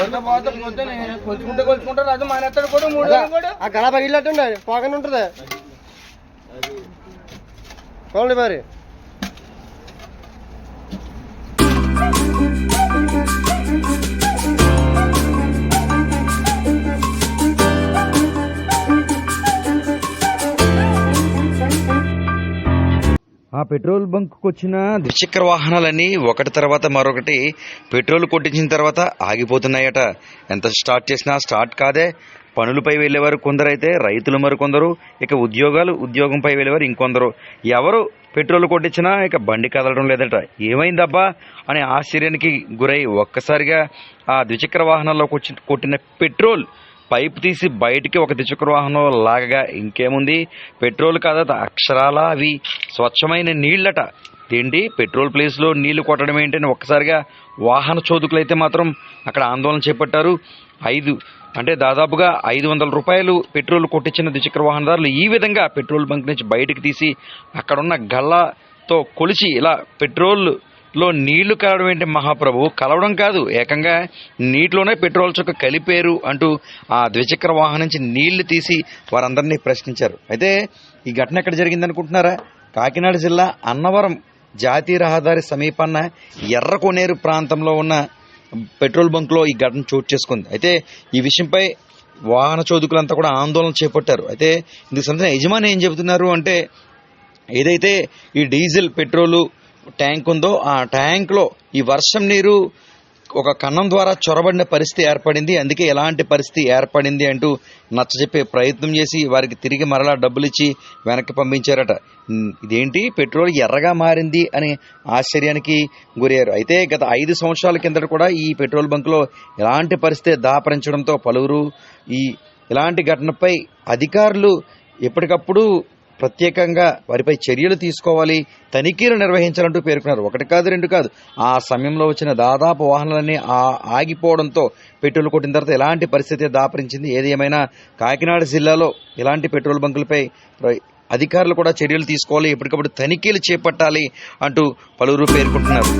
కొలుచుకుంటే కొలుచుకుంటే రాజు మానేస్తాడు కూడా మూడు ఆ గడ పగిలినట్టుండి పోగానే ఉంటుంది. చూడండి మరి. ఆ పెట్రోల్ బంక్ వచ్చిన ద్విచక్ర వాహనాలన్నీ ఒకటి తర్వాత మరొకటి పెట్రోల్ కొట్టించిన తర్వాత ఆగిపోతున్నాయట. ఎంత స్టార్ట్ చేసినా స్టార్ట్ కాదే. పనులపై వెళ్ళేవారు కొందరైతే రైతులు మరికొందరు ఇక ఉద్యోగాలు ఉద్యోగంపై వెళ్ళేవారు ఇంకొందరు. ఎవరు పెట్రోల్ కొట్టించినా ఇక బండి కదలడం లేదట. ఏమైందబ్బా అని ఆశ్చర్యానికి గురై ఒక్కసారిగా ఆ ద్విచక్ర వాహనాల్లో కొట్టిన పెట్రోల్ పైప్ తీసి బయటికి ఒక ద్విచక్ర వాహనం లాగగా ఇంకేముంది? పెట్రోల్ కాదట అక్షరాల అవి. స్వచ్ఛమైన నీళ్ళట. ఏంటి? పెట్రోల్ ప్లేస్లో నీళ్ళు కొట్టడం ఏంటని ఒక్కసారిగా వాహన చోదుకులైతే మాత్రం అక్కడ ఆందోళన చేపట్టారు. ఐదు. అంటే దాదాపుగా ఐదు వందల రూపాయలు పెట్రోల్ కొట్టించిన ద్విచక్ర వాహనదారులు ఈ విధంగా పెట్రోల్ బంక్ నుంచి బయటకు తీసి అక్కడున్న గల్లాతో కొలిచి ఇలా పెట్రోల్ లో నీళ్ళు కలవడం ఏంటి మహాప్రభు కలవడం కాదు. ఏకంగా నీటిలోనే పెట్రోల్ చొక్క కలిపారు అంటూ ఆ ద్విచక్ర వాహనం నుంచి నీళ్ళు తీసి వారందరినీ ప్రశ్నించారు. అయితే ఈ ఘటన ఎక్కడ జరిగింది అనుకుంటున్నారా కాకినాడ జిల్లా అన్నవరం జాతీయ రహదారి సమీపాన ఎర్రకోనేరు ప్రాంతంలో ఉన్న పెట్రోల్ బంక్లో ఈ ఘటన చోటు చేసుకుంది. అయితే ఈ విషయంపై వాహన చోదకులంతా కూడా ఆందోళన చేపట్టారు. అయితే ఇందుకు సంబంధించిన యజమాని ఏం చెబుతున్నారు అంటే ఏదైతే ఈ డీజిల్ పెట్రోలు ట్యాంక్ ఉందో ఆ ట్యాంక్లో ఈ వర్షం నీరు ఒక కన్నం ద్వారా చొరబడిన పరిస్థితి ఏర్పడింది. అందుకే ఎలాంటి పరిస్థితి ఏర్పడింది అంటూ నచ్చజెప్పే ప్రయత్నం చేసి వారికి తిరిగి మరలా డబ్బులు ఇచ్చి వెనక్కి పంపించారట. ఇదేంటి? పెట్రోల్ ఎర్రగా మారింది అని ఆశ్చర్యానికి గురయ్యారు. అయితే గత ఐదు సంవత్సరాల కిందట కూడా ఈ పెట్రోల్ బంకులో ఎలాంటి పరిస్థితి దాపరించడంతో పలువురు ఈ ఇలాంటి ఘటనపై అధికారులు ఎప్పటికప్పుడు ప్రత్యేకంగా వారిపై చర్యలు తీసుకోవాలి తనిఖీలు నిర్వహించాలంటూ పేర్కొన్నారు. ఒకటి కాదు రెండు కాదు. ఆ సమయంలో వచ్చిన దాదాపు వాహనాలన్నీ ఆ ఆగిపోవడంతో పెట్రోల్ కొట్టిన తర్వాత ఎలాంటి పరిస్థితి దాపరించింది? ఏది ఏమైనా కాకినాడ జిల్లాలో ఇలాంటి పెట్రోల్ బంకులపై అధికారులు కూడా చర్యలు తీసుకోవాలి ఎప్పటికప్పుడు తనిఖీలు చేపట్టాలి అంటూ పలువురు పేర్కొంటున్నారు.